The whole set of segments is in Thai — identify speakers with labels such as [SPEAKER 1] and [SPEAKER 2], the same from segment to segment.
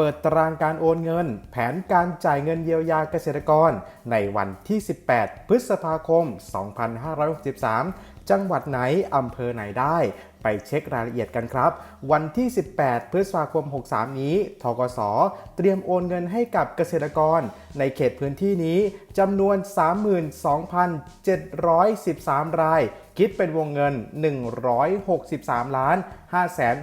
[SPEAKER 1] เปิดตารางการโอนเงิน แผนการจ่ายเงินเยียวยาเกษตรกร ในวันที่ 18 พฤษภาคม 2563 จังหวัดไหน อำเภอไหนได้ ไปเช็ครายละเอียดกันครับ วันที่ 18 พฤษภาคม 63 นี้ ทกส เตรียมโอนเงินให้กับเกษตรกร ในเขตพื้นที่นี้จำนวน 32,713 ราย คิดเป็นวงเงิน 163 ล้าน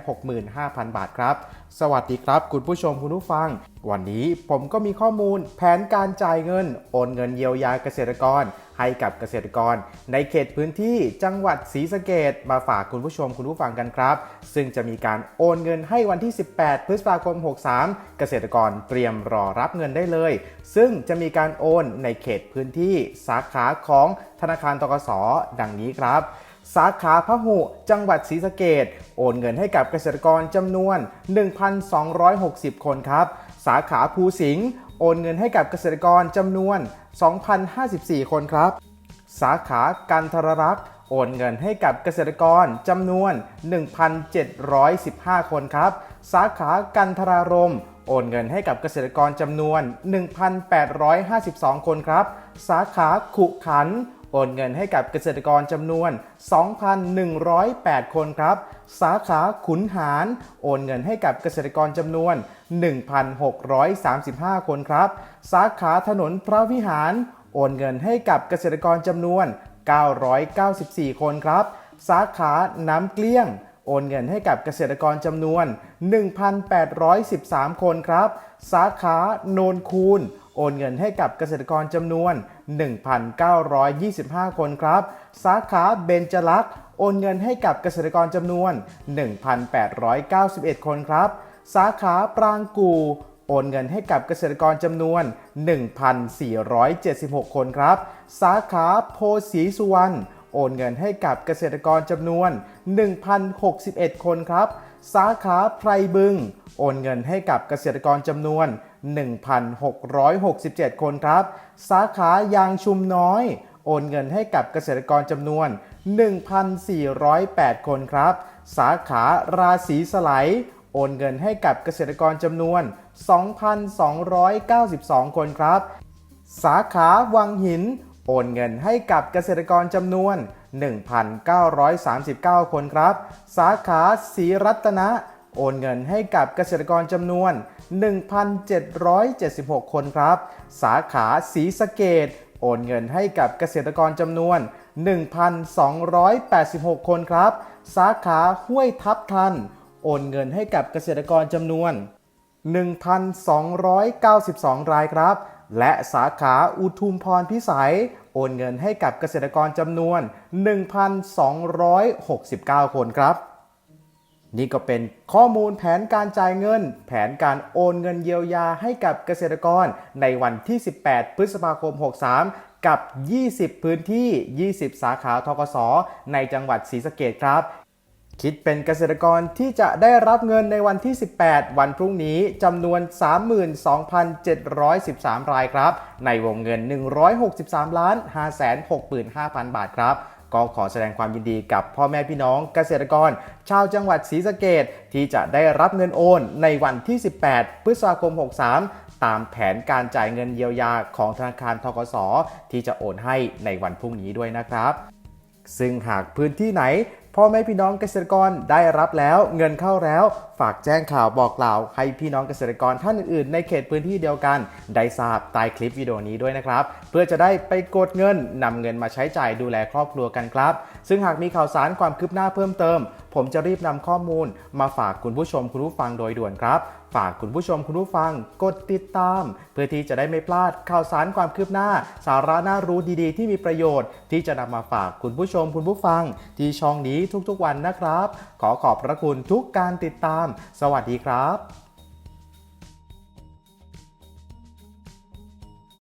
[SPEAKER 1] 565,000 บาทครับ สวัสดีครับ คุณผู้ชมคุณผู้ฟัง วันนี้ผมก็มีข้อมูลแผนการจ่ายเงิน โอนเงินเยียวยาเกษตรกร ให้กับเกษตรกร ในเขตพื้นที่จังหวัดศรีสะเกดมาฝากคุณผู้ชมคุณผู้ฟังกันครับ ซึ่งจะมีการโอนเงินให้วันที่ 18 พฤษภาคม 63 เกษตรกรเตรียมรอรับเงินได้เลย ซึ่งจะมีการโอนในเขตพื้นที่สาขาของธนาคารตกสดังนี้ครับ สาขาพหุ จังหวัดศรีสะเกดโอนเงินให้กับเกษตรกรจำนวน 1,260 คนครับ สาขาภูสิงห์โอนเงินให้กับเกษตรกรจำนวน 2,054 คนครับ สาขากันทรรักษ์โอนเงินให้กับเกษตรกรจำนวน 1,715 คนครับ สาขากันทรารมโอนเงินให้กับเกษตรกรจำนวน 1,852 คนครับ สาขาขุขันธ์ โอนเงินให้กับเกษตรกรจำนวน 2,108 คนครับ สาขาขุนหาร โอนเงินให้กับเกษตรกรจำนวน 1,635 คนครับ สาขาถนนพระวิหาร โอนเงินให้กับเกษตรกรจำนวน 994 คนครับ สาขาน้ำเกลี้ยงโอนเงินให้กับเกษตรกรจำนวน 1,813 คนครับ สาขาโนนคูนโอนเงินให้กับเกษตรกรจำนวน 1,925 คนครับ สาขาเบญจลักษณ์โอนเงินให้กับเกษตรกรจำนวน 1,891 คนครับ สาขาปรางกูโอนเงินให้กับเกษตรกรจำนวน 1,476 คนครับ สาขาโพสีสุวรรณโอนเงินให้กับเกษตรกรจำนวน 1,061 คนครับ สาขาไพรบึง โอนเงินให้กับเกษตรกรจำนวน 1,667 คนครับ สาขายางชุมน้อย โอนเงินให้กับเกษตรกรจำนวน 1,408 คนครับ สาขาราศีสไลด์โอนเงินให้กับเกษตรกรจำนวน 2,292 คนครับ สาขาวังหิน โอนเงินให้กับเกษตรกรจำนวน 1,939 คนครับ สาขาศรีรัตนะ โอนเงินให้กับเกษตรกรจำนวน 1,776 คนครับ สาขาศรีสะเกดโอนเงินให้กับเกษตรกรจำนวน 1,286 คนครับ สาขาห้วยทับทัน โอนเงินให้กับเกษตรกรจำนวน 1,292 รายครับ และสาขาอุทุมพรพิสัย โอนเงินให้กับเกษตรกรจำนวน 1,269 คนครับ นี่ก็เป็นข้อมูลแผนการจ่ายเงิน แผนการโอนเงินเยียวยาให้กับเกษตรกรในวันที่ 18 พฤษภาคม 63กับ 20 พื้นที่ 20 สาขาทกสในจังหวัดศรีสะเกดครับ คิดเป็นเกษตรกรที่จะได้รับเงินในวันที่ 18 วันพรุ่งนี้จำนวน 32,713 รายครับ ในวงเงิน 163ล้าน565,000 บาทครับก็ขอแสดงความยินดีกับพ่อแม่พี่น้องเกษตรกร ชาวจังหวัดศรีสะเกดที่จะได้รับเงินโอนในวันที่ 18 พฤษภาคม 63 ตามแผนการจ่ายเงินเยียวยาของธนาคารทกสที่จะโอนให้ในวันพรุ่งนี้ด้วยนะครับ ซึ่งหากพื้นที่ไหนพ่อแม่พี่น้องเกษตรกรได้รับแล้วเงินเข้าแล้ว ฝากแจ้งข่าวบอกกล่าว ให้พี่น้องเกษตรกรท่านอื่นๆ ในเขตพื้นที่เดียวกัน ได้ทราบใต้คลิปวิดีโอนี้ด้วยนะครับ เพื่อจะได้ไปกดเงินนำเงินมาใช้จ่ายดูแลครอบครัวกันครับ ซึ่งหากมีข่าวสารความคืบหน้าเพิ่มเติม ผมจะรีบนำข้อมูล มาฝากคุณผู้ชมคุณผู้ฟังโดยด่วนครับ ฝากคุณผู้ชมคุณผู้ฟังกดติดตาม เพื่อที่จะได้ไม่พลาดข่าวสารความคืบหน้า สาระน่ารู้ดีๆ ที่มีประโยชน์ ที่จะนำมาฝากคุณผู้ชมคุณผู้ฟัง ที่ช่องนี้ทุกๆวันนะครับ ขอขอบพระคุณทุกการติดตาม สวัสดีครับ